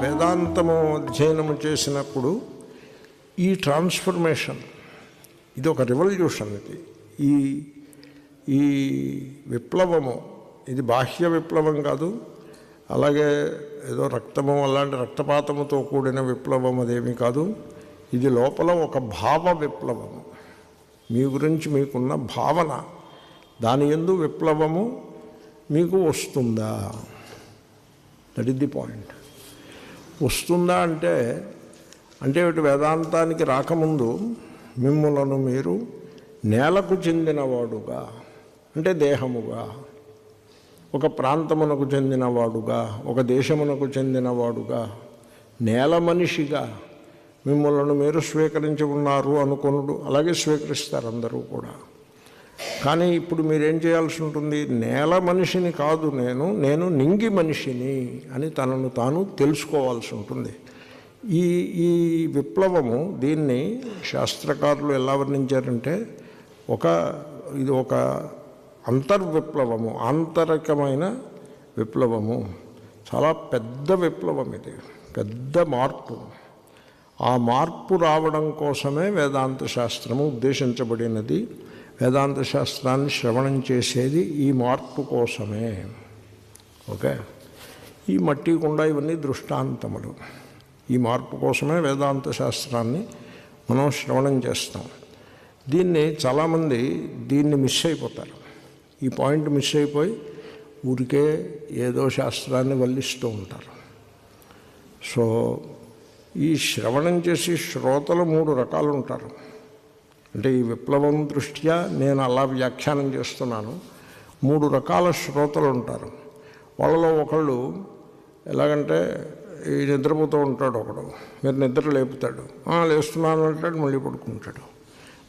వేదాంతము అధ్యయనము చేసినప్పుడు ఈ ట్రాన్స్ఫర్మేషన్ ఇది ఒక రెవల్యూషన్ ఇది. ఈ ఈ విప్లవము ఇది బాహ్య విప్లవం కాదు అలాగే ఏదో రక్తము అలాంటి రక్తపాతముతో కూడిన విప్లవం అదేమీ కాదు. ఇది లోపల ఒక భావ విప్లవము మీ గురించి మీకున్న భావన. దాని ఎందు విప్లవము మీకు వస్తుందా? దట్ ఇస్ ది పాయింట్ వస్తుందా అంటే అంటే వేదాంతానికి రాకముందు మిమ్మలను మీరు నేలకు చెందినవాడుగా అంటే దేహముగా ఒక ప్రాంతమునకు చెందినవాడుగా ఒక దేశమునకు చెందినవాడుగా నేల మనిషిగా మిమ్మల్ని మీరు స్వీకరించి ఉన్నారు అనుకునుడు అలాగే స్వీకరిస్తారు అందరూ కూడా. కానీ ఇప్పుడు మీరేం చేయాల్సి ఉంటుంది? నేల మనిషిని కాదు నేను నేను నింగి మనిషిని అని తనను తాను తెలుసుకోవాల్సి ఉంటుంది. ఈ ఈ విప్లవము దీన్ని శాస్త్రకారులు ఎలా వర్ణించారంటే ఒక ఇది ఒక అంతర్విప్లవము ఆంతరికమైన విప్లవము. చాలా పెద్ద విప్లవం ఇది. పెద్ద మార్పు. ఆ మార్పు రావడం కోసమే వేదాంత శాస్త్రము ఉద్దేశించబడినది. వేదాంత శాస్త్రాన్ని శ్రవణం చేసేది ఈ మార్పు కోసమే. ఓకే? ఈ మట్టి కుండ ఇవన్నీ దృష్టాంతములు. ఈ మార్పు కోసమే వేదాంత శాస్త్రాన్ని మనం శ్రవణం చేస్తాం. దీన్ని చాలామంది దీన్ని మిస్ అయిపోతారు. ఈ పాయింట్ మిస్ అయిపోయి ఊరికే ఏదో శాస్త్రాన్ని వల్లిస్తూ ఉంటారు. సో ఈ శ్రవణం చేసి శ్రోతలు మూడు రకాలు ఉంటారు. అంటే ఈ విప్లవం దృష్ట్యా నేను అలా వ్యాఖ్యానం చేస్తున్నాను. మూడు రకాల శ్రోతలు ఉంటారు. వాళ్ళలో ఒకళ్ళు ఎలాగంటే ఈ నిద్రపోతూ ఉంటాడు ఒకడు. మీరు నిద్ర లేపుతాడు. లేస్తున్నాను అంటాడు మళ్ళీ పడుకుంటాడు.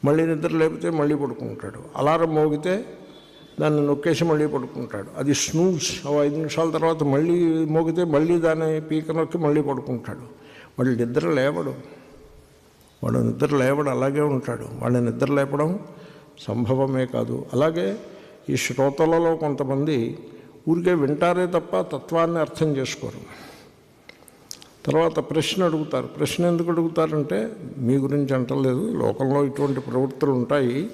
మళ్ళీ నిద్ర లేపితే మళ్ళీ పడుకుంటాడు. అలారం మోగితే దాన్ని నొక్కేసి మళ్ళీ పడుకుంటాడు. అది స్నూజ్ ఐదు నిమిషాల తర్వాత మళ్ళీ మోగితే మళ్ళీ దాన్ని పీక నొక్కి మళ్ళీ పడుకుంటాడు. మళ్ళీ నిద్ర లేవడు. వాడు నిద్ర లేవడు అలాగే ఉంటాడు. వాళ్ళ నిద్ర లేపడం సంభవమే కాదు. అలాగే ఈ శ్రోతలలో కొంతమంది ఊరికే వింటారే తప్ప తత్వాన్ని అర్థం చేసుకోరు. తర్వాత ప్రశ్న అడుగుతారు. ప్రశ్న ఎందుకు అడుగుతారంటే మీ గురించి అంటలేదు. లోకంలో ఇటువంటి ప్రవృత్తులు ఉంటాయి.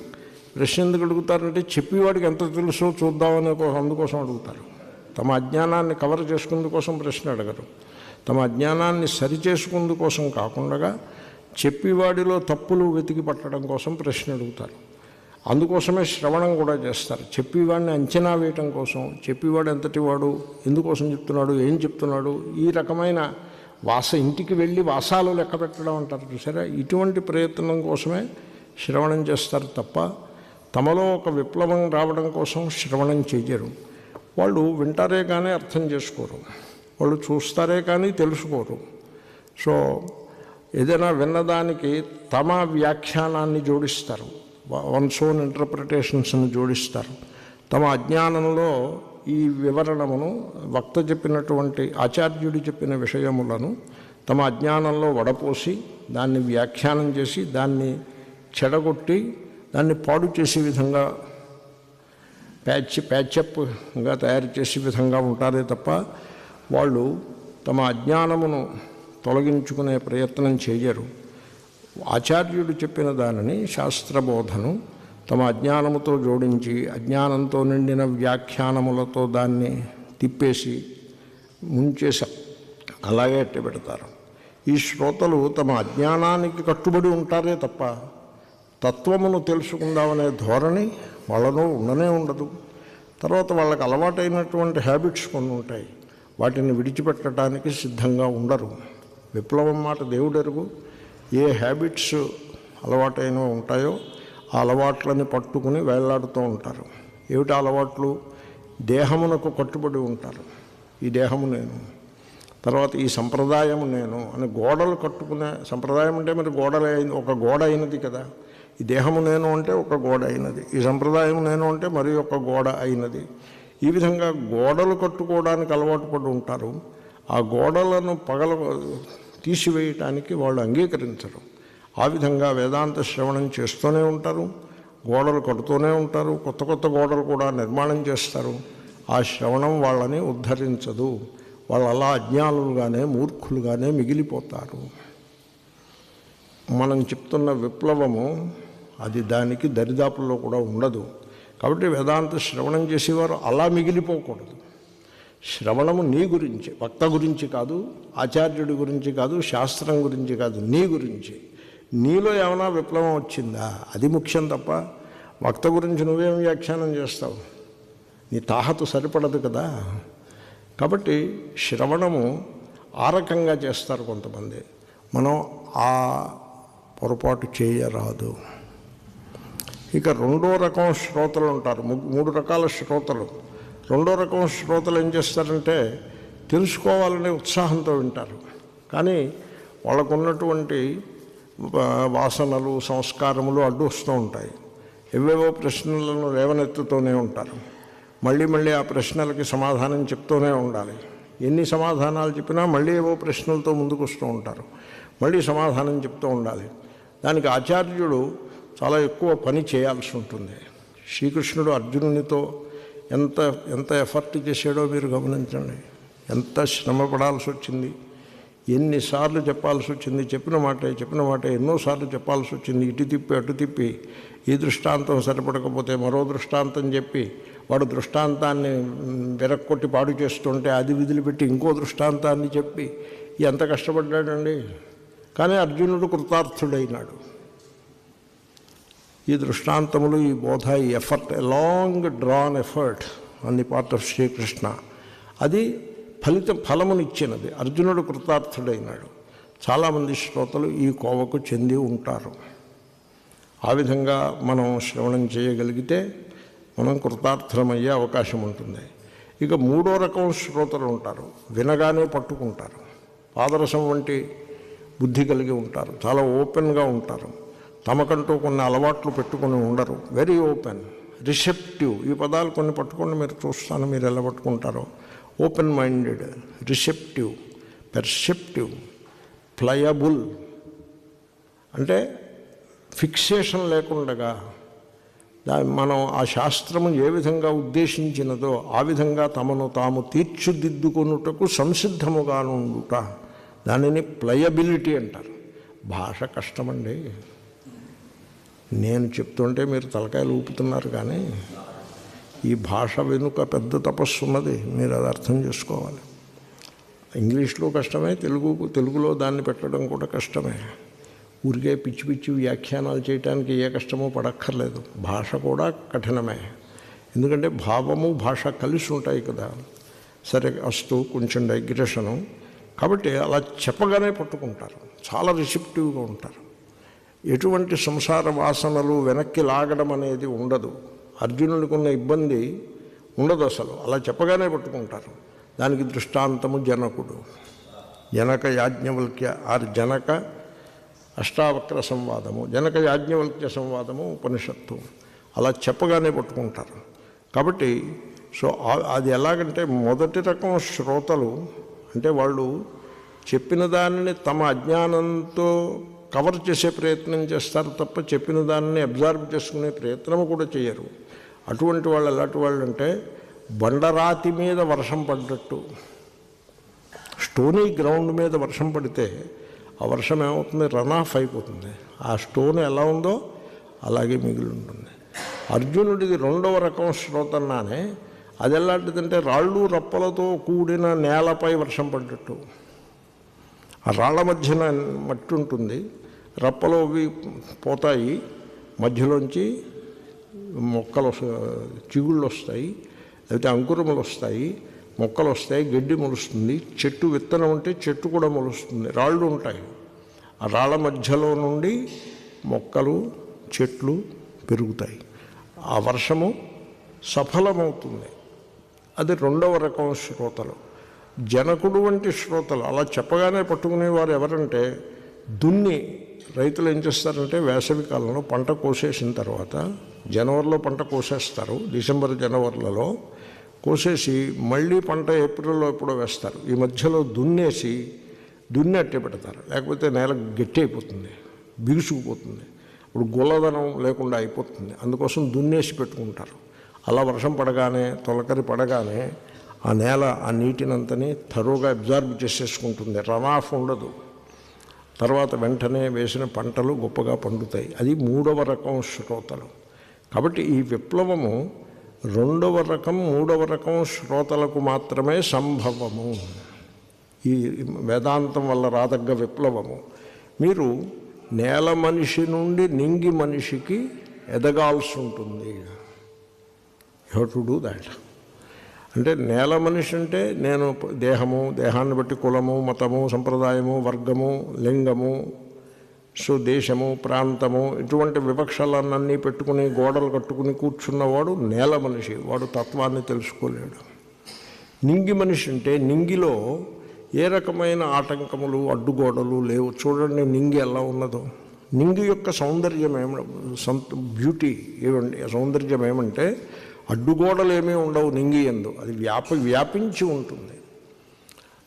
ప్రశ్న ఎందుకు అడుగుతారంటే చెప్పేవాడికి ఎంత తెలుసో చూద్దామనే కోసం అందుకోసం అడుగుతారు. తమ అజ్ఞానాన్ని కవర్ చేసుకుందుకోసం ప్రశ్న అడగరు. తమ అజ్ఞానాన్ని సరిచేసుకుందుకోసం కాకుండా చెప్పేవాడిలో తప్పులు వెతికి పట్టడం కోసం ప్రశ్న అడుగుతారు. అందుకోసమే శ్రవణం కూడా చేస్తారు. చెప్పేవాడిని అంచనా వేయటం కోసం చెప్పేవాడు ఎంతటి వాడు ఎందుకోసం చెప్తున్నాడు ఏం చెప్తున్నాడు ఈ రకమైన వాస ఇంటికి వెళ్ళి వాసాలు లెక్క పెట్టడం అంటారు చూసారా? ఇటువంటి ప్రయత్నం కోసమే శ్రవణం చేస్తారు తప్ప తమలో ఒక విప్లవం రావడం కోసం శ్రవణం చెయ్యరు. వాళ్ళు వింటారే కానీ అర్థం చేసుకోరు. వాళ్ళు చూస్తారే కానీ తెలుసుకోరు. సో ఏదైనా విన్నదానికి తమ వ్యాఖ్యానాన్ని జోడిస్తారు. వన్స్ ఓన్ ఇంటర్ప్రిటేషన్స్ని జోడిస్తారు. తమ అజ్ఞానంలో ఈ వివరణమును వక్త చెప్పినటువంటి ఆచార్యుడు చెప్పిన విషయములను తమ అజ్ఞానంలో వడపోసి దాన్ని వ్యాఖ్యానం చేసి దాన్ని చెడగొట్టి దాన్ని పాడు చేసే విధంగా ప్యాచ్ ప్యాచప్గా తయారు చేసే విధంగా ఉంటారే తప్ప వాళ్ళు తమ అజ్ఞానమును తొలగించుకునే ప్రయత్నం చేయరు. ఆచార్యుడు చెప్పిన దానిని శాస్త్రబోధను తమ అజ్ఞానముతో జోడించి అజ్ఞానంతో నిండిన వ్యాఖ్యానములతో దాన్ని తిప్పేసి ముంచేసి అలాగే అట్టి పెడతారు. ఈ శ్రోతలు తమ అజ్ఞానానికి కట్టుబడి ఉంటారే తప్ప తత్వమును తెలుసుకుందామనే ధోరణి వాళ్ళలో ఉండనే ఉండదు. తర్వాత వాళ్ళకి అలవాటైనటువంటి హ్యాబిట్స్ కొన్ని ఉంటాయి. వాటిని విడిచిపెట్టడానికి సిద్ధంగా ఉండరు. విప్లవం మాట దేవుడెరుగు. ఏ హ్యాబిట్స్ అలవాటైనవి ఉంటాయో ఆ అలవాట్లని పట్టుకుని వేలాడుతూ ఉంటారు. ఏమిటి అలవాట్లు? దేహమునకు కట్టుబడి ఉంటారు. ఈ దేహము నేను తర్వాత ఈ సంప్రదాయము నేను అని గోడలు కట్టుకునే సంప్రదాయం అంటే మరి గోడలే అయింది ఒక గోడ అయినది కదా. ఈ దేహము నేను అంటే ఒక గోడ అయినది. ఈ సంప్రదాయం నేను అంటే మరి ఒక గోడ అయినది. ఈ విధంగా గోడలు కట్టుకోవడానికి అలవాటు పడి ఉంటారు. ఆ గోడలను పగల తీసివేయటానికి వాళ్ళు అంగీకరించరు. ఆ విధంగా వేదాంత శ్రవణం చేస్తూనే ఉంటారు. గోడలు కడుతూనే ఉంటారు. కొత్త కొత్త గోడలు కూడా నిర్మాణం చేస్తారు. ఆ శ్రవణం వాళ్ళని ఉద్ధరించదు. వాళ్ళు అలా అజ్ఞానులుగానే మూర్ఖులుగానే మిగిలిపోతారు. మనం చెప్తున్న విప్లవము అది దానికి దరిదాపుల్లో కూడా ఉండదు. కాబట్టి వేదాంత శ్రవణం చేసేవారు అలా మిగిలిపోకూడదు. శ్రవణము నీ గురించి వక్త గురించి కాదు ఆచార్యుడి గురించి కాదు శాస్త్రం గురించి కాదు నీ గురించి. నీలో ఏమైనా విప్లవం వచ్చిందా? అది ముఖ్యం తప్ప వక్త గురించి నువ్వేం వ్యాఖ్యానం చేస్తావు? నీ తాహతు సరిపడదు కదా? కాబట్టి శ్రవణము ఆ రకంగా చేస్తారు కొంతమంది. మనం ఆ పొరపాటు చేయరాదు. ఇక రెండో రకం శ్రోతలు ఉంటారు. మూడు రకాల శ్రోతలు. రెండో రకం శ్రోతలు ఏం చేస్తారంటే తెలుసుకోవాలనే ఉత్సాహంతో వింటారు. కానీ వాళ్ళకున్నటువంటి వాసనలు సంస్కారములు అడ్డు వస్తూ ఉంటాయి. ఎవేవో ప్రశ్నలను లేవనెత్తుతూనే ఉంటారు. మళ్ళీ మళ్ళీ ఆ ప్రశ్నలకి సమాధానం చెప్తూనే ఉండాలి. ఎన్ని సమాధానాలు చెప్పినా మళ్ళీ ఏవో ప్రశ్నలతో ముందుకు వస్తూ ఉంటారు. మళ్ళీ సమాధానం చెప్తూ ఉండాలి. దానికి ఆచార్యుడు చాలా ఎక్కువ పని చేయాల్సి ఉంటుంది. శ్రీకృష్ణుడు అర్జునునితో ఎంత ఎంత ఎఫర్ట్ చేశాడో మీరు గమనించండి. ఎంత శ్రమ పడాల్సి వచ్చింది. ఎన్నిసార్లు చెప్పాల్సి వచ్చింది చెప్పిన మాట చెప్పిన మాట ఎన్నోసార్లు చెప్పాల్సి వచ్చింది. ఇటు తిప్పి అటు తిప్పి ఈ దృష్టాంతం సరిపడకపోతే మరో దృష్టాంతం చెప్పి వాడు దృష్టాంతాన్ని విరక్కొట్టి పాడు చేస్తుంటే అది విదిలిపెట్టి ఇంకో దృష్టాంతాన్ని చెప్పి ఎంత కష్టపడ్డాడండి? కానీ అర్జునుడు కృతార్థుడైనాడు. ఈ దృష్టాంతములు ఈ బోధ ఈ ఎఫర్ట్ లాంగ్ డ్రాన్ ఎఫర్ట్ అన్ని పార్ట్ ఆఫ్ శ్రీకృష్ణ అది ఫలితం ఫలమునిచ్చినది. అర్జునుడు కృతార్థుడైనాడు. చాలామంది శ్రోతలు ఈ కోవకు చెంది ఉంటారు. ఆ విధంగా మనం శ్రవణం చేయగలిగితే మనం కృతార్థమయ్యే అవకాశం ఉంటుంది. ఇక మూడో రకం శ్రోతలు ఉంటారు. వినగానే పట్టుకుంటారు. పాదరసం వంటి బుద్ధి కలిగి ఉంటారు. చాలా ఓపెన్గా ఉంటారు. తమకంటూ కొన్ని అలవాట్లు పెట్టుకొని ఉండరు. వెరీ ఓపెన్ రిసెప్టివ్ ఈ పదాలు కొన్ని పట్టుకొని మీరు చూస్తాను మీరు ఎలా పట్టుకుంటారో. Open minded receptive perceptive pliable అంటే ఫిక్సేషన్ లేకుండగా దా మనం ఆ శాస్త్రము ఏ విధంగా ఉద్దేశించినదో ఆ విధంగా తమను తాము తీర్చిదిద్దుకొనుటకు సంసిద్ధముగా ఉండుట దానిని ప్లయబిలిటీ అంటారు. భాష కష్టమండి. నేను చెప్తుంటే మీరు తలకాయలు ఊపుతున్నారు కానీ ఈ భాష వెనుక పెద్ద తపస్సు ఉన్నది. మీరు అది అర్థం చేసుకోవాలి. ఇంగ్లీష్లో కష్టమే తెలుగు తెలుగులో దాన్ని పెట్టడం కూడా కష్టమే. ఊరికే పిచ్చి పిచ్చి వ్యాఖ్యానాలు చేయడానికి ఏ కష్టమో పడక్కర్లేదు. భాష కూడా కఠినమే. ఎందుకంటే భావము భాష కలిసి ఉంటాయి కదా. సరే అస్తు కొంచెం డైగ్రెషను కాబట్టి అలా చెప్పగానే పట్టుకుంటారు. చాలా రిసెప్టివ్గా ఉంటారు. ఎటువంటి సంసార వాసనలు వెనక్కి లాగడం అనేది ఉండదు. అర్జునుడికి ఉన్న ఇబ్బంది ఉండదు అసలు. అలా చెప్పగానే పట్టుకుంటారు. దానికి దృష్టాంతము జనకుడు. జనక యాజ్ఞవల్క్య ఆర్ జనక అష్టావక్ర సంవాదము. జనక యాజ్ఞవల్క్య సంవాదము ఉపనిషత్తు. అలా చెప్పగానే పట్టుకుంటారు. కాబట్టి సో అది ఎలాగంటే మొదటి రకం శ్రోతలు అంటే వాళ్ళు చెప్పిన దానిని తమ అజ్ఞానంతో కవర్ చేసే ప్రయత్నం చేస్తారు తప్ప చెప్పిన దానిని అబ్జర్వ్ చేసుకునే ప్రయత్నం కూడా చేయరు. అటువంటి వాళ్ళు ఎలాంటి వాళ్ళు అంటే బండరాతి మీద వర్షం పడ్డట్టు. స్టోనీ గ్రౌండ్ మీద వర్షం పడితే ఆ వర్షం ఏమవుతుంది? రన్ ఆఫ్ అయిపోతుంది. ఆ స్టోన్ ఎలా ఉందో అలాగే మిగిలి ఉంటుంది. అర్జునుడిది రెండవ రకం శ్రోతన్నానే అది ఎలాంటిదంటే రాళ్ళు రప్పలతో కూడిన నేలపై వర్షం పడ్డట్టు. ఆ రాళ్ళ మధ్యన మట్టి ఉంటుంది రప్పలో పోతాయి. మధ్యలోంచి మొక్కలు చిగుళ్ళు వస్తాయి. లేకపోతే అంకురములు వస్తాయి. మొక్కలు వస్తాయి. గడ్డి మొలుస్తుంది. చెట్టు విత్తనం ఉంటే చెట్టు కూడా మొలుస్తుంది. రాళ్ళు ఉంటాయి. ఆ రాళ్ళ మధ్యలో నుండి మొక్కలు చెట్లు పెరుగుతాయి. ఆ వర్షము సఫలమవుతుంది. అది రెండవ రకం శ్రోతలు. జనకుడు వంటి శ్రోతలు అలా చెప్పగానే పట్టుకునేవారు ఎవరంటే దున్ని రైతులు ఏం చేస్తారంటే వేసవి కాలంలో పంట కోసేసిన తర్వాత జనవరిలో పంట కోసేస్తారు డిసెంబర్ జనవరిలలో కోసేసి మళ్ళీ పంట ఏప్రిల్లో ఎప్పుడో వేస్తారు. ఈ మధ్యలో దున్నేసి దున్ని అట్టే పెడతారు. లేకపోతే నేల గట్టి అయిపోతుంది బిగుసుకుపోతుంది. ఇప్పుడు గుల్లదనం లేకుండా అయిపోతుంది. అందుకోసం దున్నేసి పెట్టుకుంటారు. అలా వర్షం పడగానే తొలకరి పడగానే ఆ నేల ఆ నీటినంతని తరువుగా అబ్జార్బ్ చేసేసుకుంటుంది. రన్ ఉండదు. తర్వాత వెంటనే వేసిన పంటలు గొప్పగా పండుతాయి. అది మూడవ రకం శ్రోతలు. కాబట్టి ఈ విప్లవము రెండవ రకం మూడవ రకం శ్రోతలకు మాత్రమే సంభవము. ఈ వేదాంతం వల్ల రాదగ్గ విప్లవము. మీరు నేల మనిషి నుండి నింగి మనిషికి ఎదగాల్సి ఉంటుంది. యూ టు డూ దాట్ అంటే నేల మనిషి అంటే నేను దేహము దేహాన్ని బట్టి కులము మతము సంప్రదాయము వర్గము లింగము సో దేశము ప్రాంతము ఇటువంటి వివక్షలన్నీ పెట్టుకుని గోడలు కట్టుకుని కూర్చున్నవాడు నేల మనిషి వాడు తత్వాన్ని తెలుసుకోలేడు. నింగి మనిషి అంటే నింగిలో ఏ రకమైన ఆటంకములు అడ్డుగోడలు లేవు. చూడండి నింగి ఎలా ఉన్నదో. నింగి యొక్క సౌందర్యం ఏమ సంత బ్యూటీ ఏమండి సౌందర్యం ఏమంటే అడ్డుగోడలు ఏమీ ఉండవు నింగి ఎందు. అది వ్యాప వ్యాపించి ఉంటుంది.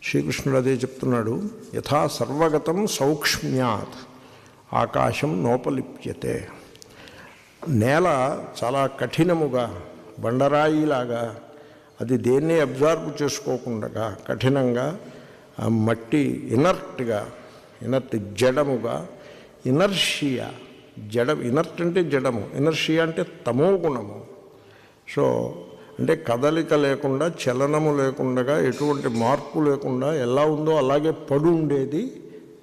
శ్రీకృష్ణుడు అదే చెప్తున్నాడు. యథా సర్వగతం సౌక్ష్మ్యాత్. ఆకాశం నోపలిప్యతే. నేల చాలా కఠినముగా బండరాయిలాగా అది దేన్ని అబ్జార్బ్ చేసుకోకుండా కఠినంగా ఆ మట్టి ఇనర్ట్గా ఇనర్ట్ జడముగా ఇనర్షియా జడ ఇనర్ట్ అంటే జడము ఇనర్షియా అంటే తమో గుణము. సో అంటే కదలిక లేకుండా చలనము లేకుండా ఎటువంటి మార్పు లేకుండా ఎలా ఉందో అలాగే పడు ఉండేది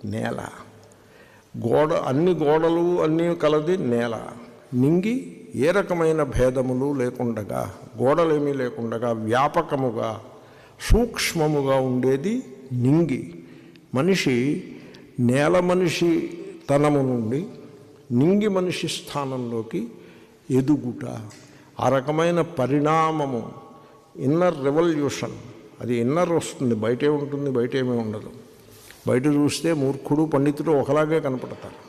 నేల. గోడ అన్ని గోడలు అన్నీ కలది నేల. నింగి ఏ రకమైన భేదములు లేకుండగా గోడలేమీ లేకుండగా వ్యాపకముగా సూక్ష్మముగా ఉండేది నింగి మనిషి నేల మనిషి తనము నుండి నింగి మనిషి స్థానంలోకి ఎదుగుట ఆ రకమైన పరిణామము ఇన్నర్ రెవల్యూషన్ అది ఇన్నర్ వస్తుంది బయటే ఉంటుంది బయట ఏమీ ఉండదు. బయట చూస్తే మూర్ఖుడు పండితుడు ఒకలాగే కనపడతారు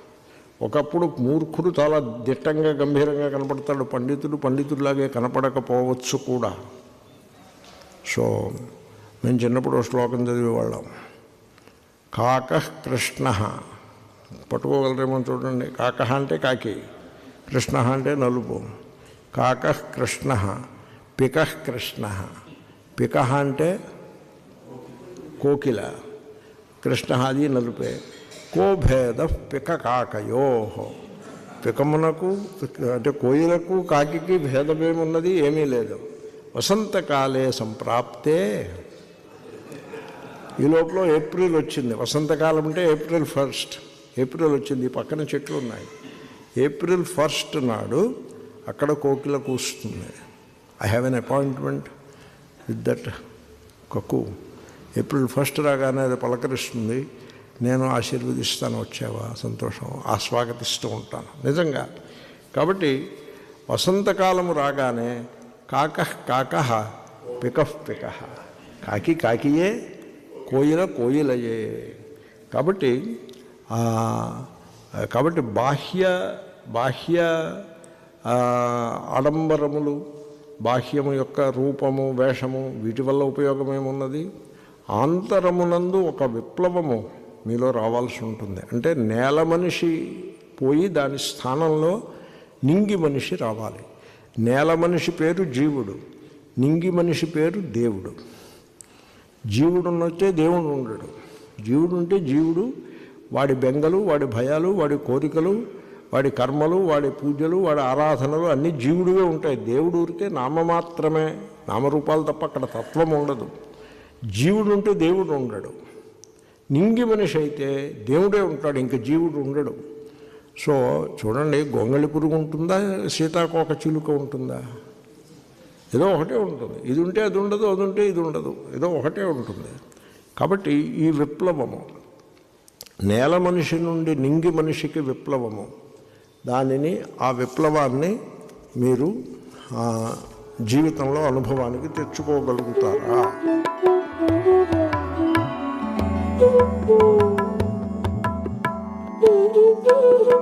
ఒకప్పుడు మూర్ఖుడు చాలా దిట్టంగా గంభీరంగా కనపడతాడు. పండితుడు పండితుడిలాగే కనపడకపోవచ్చు కూడా. సో మేము చిన్నప్పుడు శ్లోకం చదివేవాళ్ళం. కాక కృష్ణ. పట్టుకోగలరేమో చూడండి. కాక అంటే కాకి. కృష్ణ అంటే నలుపు. కాక కృష్ణ పిక కృష్ణ. పిక అంటే కోకిల. కృష్ణ అది నలుపే కో భేద పిక కాకయో. పికమునకు అంటే కోయిలకు కాకి భేదమేమున్నది ఏమీ లేదు. వసంతకాలే సంప్రాప్తే. ఈ లోపల ఏప్రిల్ వచ్చింది. వసంతకాలం అంటే ఏప్రిల్ ఫస్ట్. ఏప్రిల్ వచ్చింది. పక్కన చెట్లు ఉన్నాయి. ఏప్రిల్ ఫస్ట్ నాడు అక్కడ కోకిల కూస్తుంది. I have an appointment with that cuckoo. April first రాగానే అది పలకరిస్తుంది. నేను ఆశీర్వదిస్తాను వచ్చావా? సంతోషం. ఆస్వాగతిస్తూ ఉంటాను. నిజంగా. కాబట్టి వసంతకాలము రాగానే కాక కాక పికఫ్ పిక. కాకి కాకియే కోయిల కోయిలయే. కాబట్టి కాబట్టి బాహ్య బాహ్య ఆడంబరములు బాహ్యము యొక్క రూపము వేషము వీటి వల్ల ఉపయోగం ఏమున్నది ఆంతరమునందు ఒక విప్లవము మీలో రావాల్సి ఉంటుంది. అంటే నేల మనిషి పోయి దాని స్థానంలో నింగి మనిషి రావాలి. నేల మనిషి పేరు జీవుడు నింగి మనిషి పేరు దేవుడు. జీవుడు ఉన్నట్టే దేవుడు ఉండడు. జీవుడు ఉంటే జీవుడు వాడి బెంగలు వాడి భయాలు వాడి కోరికలు వాడి కర్మలు వాడి పూజలు వాడి ఆరాధనలు అన్నీ జీవుడివే ఉంటాయి. దేవుడు ఊరికే నామమాత్రమే నామరూపాలు తప్ప అక్కడ తత్వం ఉండదు. జీవుడు ఉంటే దేవుడు ఉండడు. నింగి మనిషి అయితే దేవుడే ఉంటాడు ఇంకా జీవుడు ఉండడు. సో చూడండి గొంగళి పురుగు ఉంటుందా? సీతాకోక చిలుక ఉంటుందా? ఏదో ఒకటే ఉంటుంది. ఇది ఉంటే అది ఉండదు అది ఉంటే ఇది ఉండదు. ఏదో ఒకటే ఉంటుంది. కాబట్టి ఈ విప్లవము నేల మనిషి నుండి నింగి మనిషికి విప్లవము దానిని ఆ విప్లవాన్ని మీరు జీవితంలో అనుభవానికి తెచ్చుకోగలుగుతారా?